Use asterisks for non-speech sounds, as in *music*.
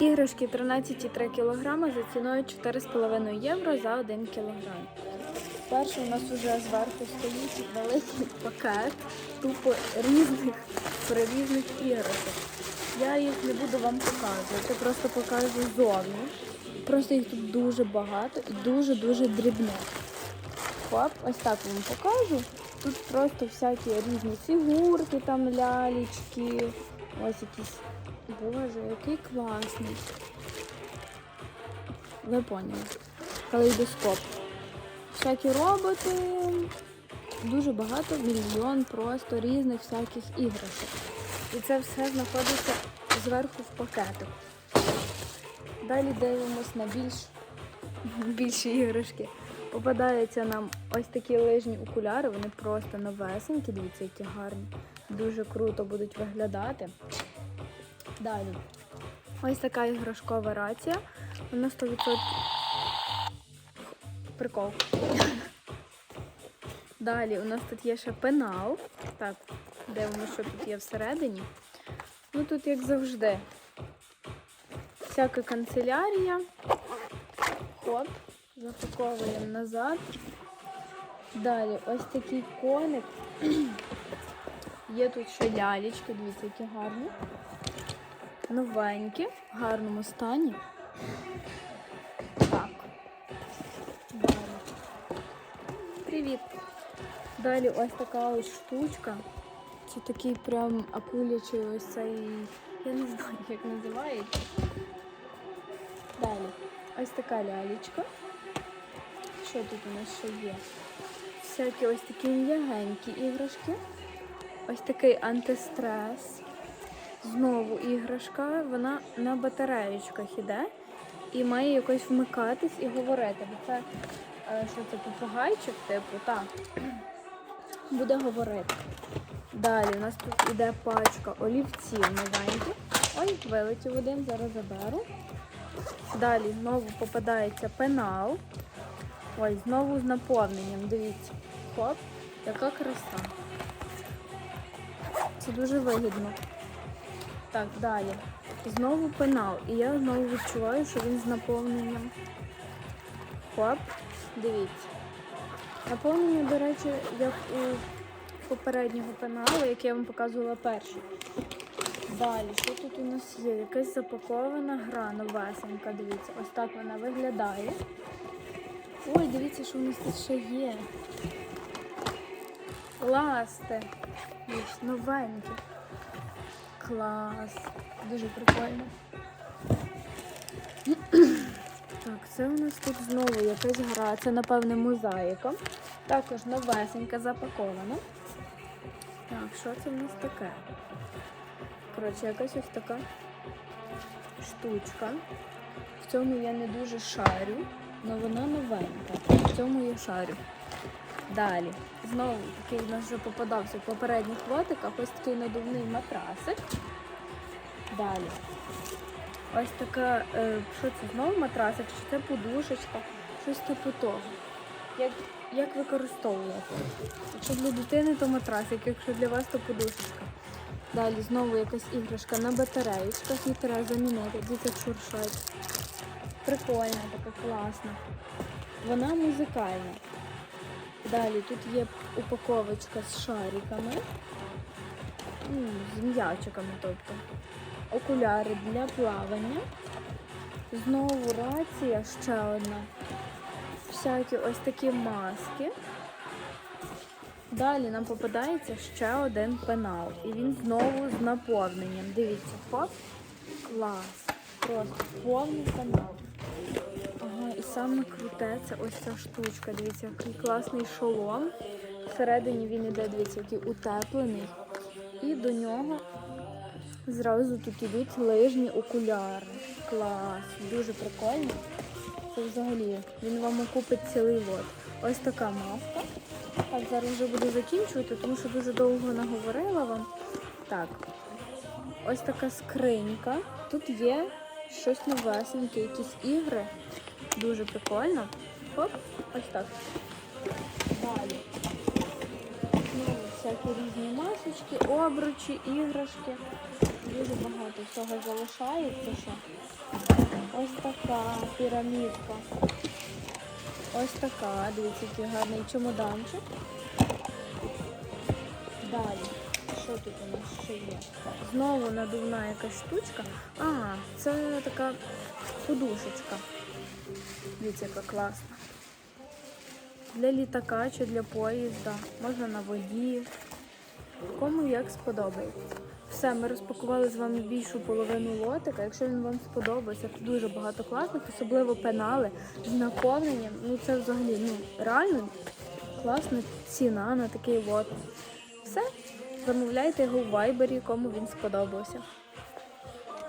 Іграшки 13,3 кг за ціною 4,5 євро за 1 кг. Перше у нас вже зверху стоїть великий пакет тупо різних різних іграшок. Я їх не буду вам показувати, просто покажу зовні. Просто їх тут дуже багато і дуже-дуже дрібне. Хоп, ось так вам покажу. Тут просто всякі різні фігурки, там лялечки. Ось якісь. Боже, який класний. Ви поняли. Калейдоскоп. Всякі роботи. Дуже багато, мільйон просто різних всяких іграшок. І це все знаходиться зверху в пакетах. Далі дивимось на більш більші іграшки. Попадаються нам ось такі лижні окуляри, вони просто новесенькі, дивіться, які гарні. Дуже круто будуть виглядати. Далі. Ось така іграшкова рація. Вона 100% прикол. Далі у нас тут є ще пенал. Так, дивимося, що тут є всередині. Ну тут, як завжди, всяка канцелярія. Хоп, запаковуємо назад. Далі ось такий коник. *clears throat* Є тут ще лялечки, дивіться, які гарні. Новенькі, в гарному стані. Так. Далі. Привіт. Далі ось така ось штучка. Це такий прям акулячий ось цей. Я не знаю, як називається. Далі. Ось така лялечка. Що тут у нас ще є? Всякі ось такі м'ягенькі іграшки. Ось такий антистрес. Знову іграшка, вона на батареєчках іде і має якось вмикатись і говорити. Бо це е, що це попугайчик, типу, так. *clears throat* Буде говорити. Далі у нас тут іде пачка олівців новеньких. Ой, вилетів один, зараз заберу. Далі знову попадається пенал. Ой, знову з наповненням. Дивіться. Хоп, яка краса. Це дуже вигідно. Так, далі. Знову пенал. І я знову відчуваю, що він з наповненням. Хоп, дивіться. Наповнення, до речі, як у попереднього пеналу, який я вам показувала перший. Далі, що тут у нас є? Якась запакована гра новесенька, дивіться, ось так вона виглядає. Ой, дивіться, що у нас тут ще є. Ласти. Ось, новенькі. Клас. Дуже прикольно. *clears throat* Так, це у нас тут знову якась гра. Це, напевне, мозаїка. Також новесенька запакована. Так, що це в нас таке? Коротше, якась ось така штучка. В цьому я не дуже шарю, але вона новенька. В цьому я шарю. Далі. Знову такий у нас вже попадався в попередніх лотиках. Ось такий надувний матрасик. Далі. Ось така, е, що це знову матрасик, чи це подушечка, щось типу того. Як, як використовувати? Якщо для дитини, то матрасик, якщо для вас, то подушечка. Далі знову якась іграшка на батареєчках, її треба замінити. Діти шуршать. Прикольна, така класна. Вона музикальна. Далі тут є упаковочка з шариками, з м'ячиками, тобто. Окуляри для плавання. Знову рація, ще одна. Всякі ось такі маски. Далі нам попадається ще один пенал. І він знову з наповненням. Дивіться, хоп. Клас. Просто повний пенал. Саме круте це ось ця штучка. Дивіться, який класний шолом. Всередині він іде, дивіться, який утеплений. І до нього зразу тут ідуть лижні окуляри. Клас, дуже прикольно. Це взагалі він вам окупить цілий лот. Ось така маска. Так, зараз вже буду закінчувати, тому що дуже довго наговорила вам. Так, ось така скринька. Тут є щось новесеньке, якісь ігри. Дуже прикольно. Хоп, ось так. Далі. Знову всякі різні масочки, обручі, іграшки. дуже багато всього залишається ще. Ось така пірамідка. Ось така, дивіться, який гарний чемоданчик. Далі, що тут у нас ще є? Знову надувна якась штучка. А, це така подушечка. Дивіться, яка класна. Для літака чи для поїзда, можна на воді. Кому як сподобається. Все, ми розпакували з вами більшу половину лотика. Якщо він вам сподобався, то дуже багато класних, особливо пенали з наповненням. Ну це взагалі ну, реально класна ціна на такий лот. Все, замовляйте його в вайбері, кому він сподобався.